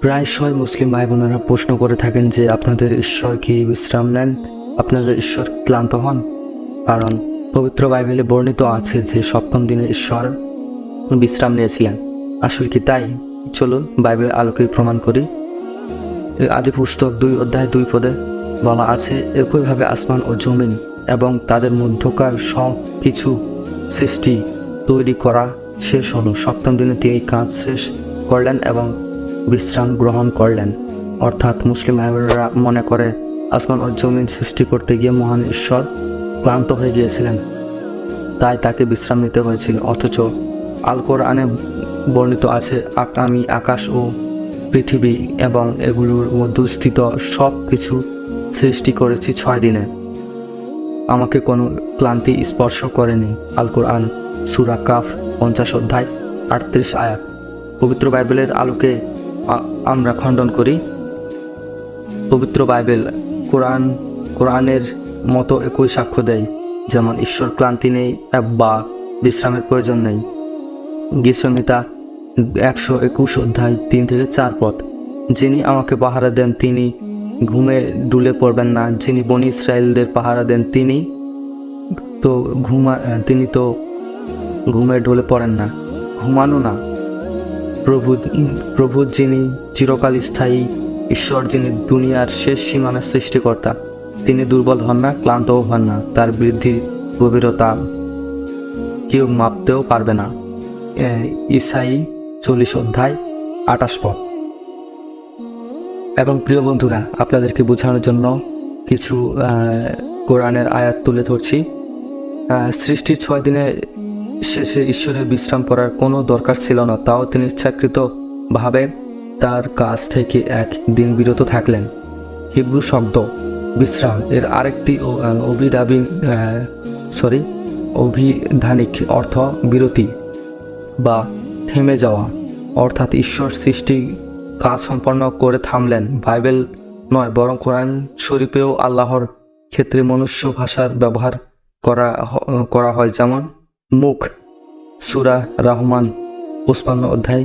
প্রায়শই মুসলিম ভাই বোনেরা প্রশ্ন করে থাকেন যে আপনাদের ঈশ্বর কি বিশ্রাম নেন? আপনাদের ঈশ্বর ক্লান্ত হন? কারণ পবিত্র বাইবেলে বর্ণিত আছে যে সপ্তম দিনে ঈশ্বর বিশ্রাম নিয়েছিলেন। আসলে কি তাই? চলুন বাইবেল আলোকে প্রমাণ করি। আদি পুস্তক দুই অধ্যায় দুই পদে বলা আছে, একইভাবে আসমান ও জমিন এবং তাদের মধ্যকার সব কিছু সৃষ্টি তৈরি করা শেষ হলো। সপ্তম দিনে তিনি কাজ শেষ করলেন এবং বিশ্রাম গ্রহণ করলেন। অর্থাৎ মুসলিম ভাইরা মনে করে, আসমান ও জমিন সৃষ্টি করতে গিয়ে মহান ঈশ্বর ক্লান্ত হয়ে গিয়েছিলেন। তাই তাকে বিশ্রাম নিতে হয়েছিল। অথচ আল কোরআনে বর্ণিত আছে আমি আকাশ ও পৃথিবী এবং এগুলোর মধ্যে স্থিত সব কিছু সৃষ্টি করেছি ছয় দিনে। আমাকে কোনো ক্লান্তি স্পর্শ করেনি আল কোরআন সুরা কাফ পঞ্চাশ অধ্যায় আটত্রিশ আয়াত। পবিত্র বাইবেলের আলোকে আমরা খণ্ডন করি। পবিত্র বাইবেল কোরআন, কোরআনের মতো একই সাক্ষ্য দেয়, যেমন ঈশ্বর ক্লান্তি নেই বা বিশ্রামের প্রয়োজন নেই। গীতসংহিতা একশো একুশ অধ্যায় তিন থেকে চার পথ। যিনি আমাকে পাহারা দেন, তিনি ঘুমে ডুলে পড়বেন না। যিনি বনি ইসরায়েলদের পাহারা দেন, তিনি তো ঘুমা তিনি তো ঘুমে ঢলে পড়েন না। ঘুমানো না। প্রভু প্রভু যিনি চিরকাল স্থায়ী, ঈশ্বর যিনি দুনিয়ার শেষ সীমানার সৃষ্টিকর্তা, তিনি দুর্বল হন না, ক্লান্তও হন না, তার বৃদ্ধি গভীরতা কেউ মাপতেও পারবে না। ইসাই চল্লিশ অধ্যায় আটাশ পদ। এবং প্রিয় বন্ধুরা, আপনাদেরকে বোঝানোর জন্য কিছু কোরআনের আয়াত তুলে ধরছি। সৃষ্টির ছয় দিনে শেষে ঈশ্বরের বিশ্রাম করার কোনো দরকার ছিল না, তাও তিনি ইচ্ছাকৃতভাবে তার কাজ থেকে এক দিন বিরত থাকলেন। হিব্রু শব্দ, বিশ্রাম এর আরেকটি অভিদাবী সরি অভিধানিক অর্থ বিরতি বা থেমে যাওয়া। অর্থাৎ ঈশ্বর সৃষ্টি কাজ সম্পন্ন করে থামলেন। বাইবেল নয়, বরং কোরআন শরীফেও আল্লাহর ক্ষেত্রে মনুষ্য ভাষার ব্যবহার করা করা হয়। যেমন মুখ, সুরা রহমান পুষ্পান্ন অধ্যায়,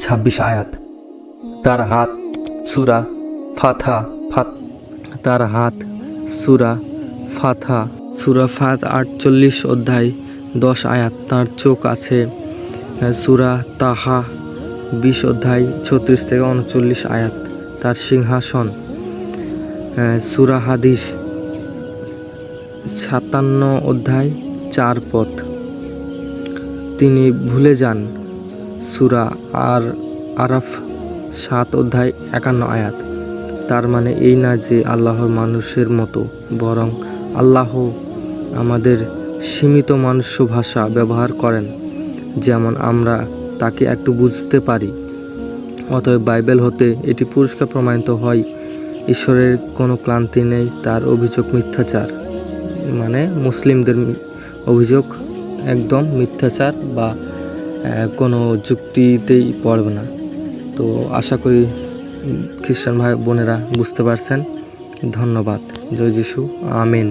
ছাব্বিশ আয়াত। তার হাত, সুরা ফাথা ফাত, তার হাত, সুরা ফাথা সুরা ফাত আটচল্লিশ অধ্যায়, দশ আয়াত। তার চোখ আছে সুরা তাহা, বিশ অধ্যায়, ছত্রিশ থেকে উনচল্লিশ আয়াত। তার সিংহাসন সুরা হাদিস সাতান্ন অধ্যায়, চার পথ। তিনি ভুলে যান। সুরা আর আরাফ সাত অধ্যায় একান্ন আয়াত। তার মানে এই না যে আল্লাহর মানুষের মতো, বরং আল্লাহ আমাদের সীমিত মনুষ্য ভাষা ব্যবহার করেন, যেমন আমরা তাকে একটু বুঝতে পারি। অতএব বাইবেল হতে এটি পুরস্কার প্রমাণিত হয়, ঈশ্বরের কোনো ক্লান্তি নেই, তার অভিযোগ মিথ্যাচার মানে মুসলিমদের অভিযোগ একদম মিথ্যাচার বা কোনো যুক্তিতেই পড়বে না। তো আশা করি খ্রিস্টান ভাই বোনেরা বুঝতে পারছেন। ধন্যবাদ। জয় যিশু। আমিন।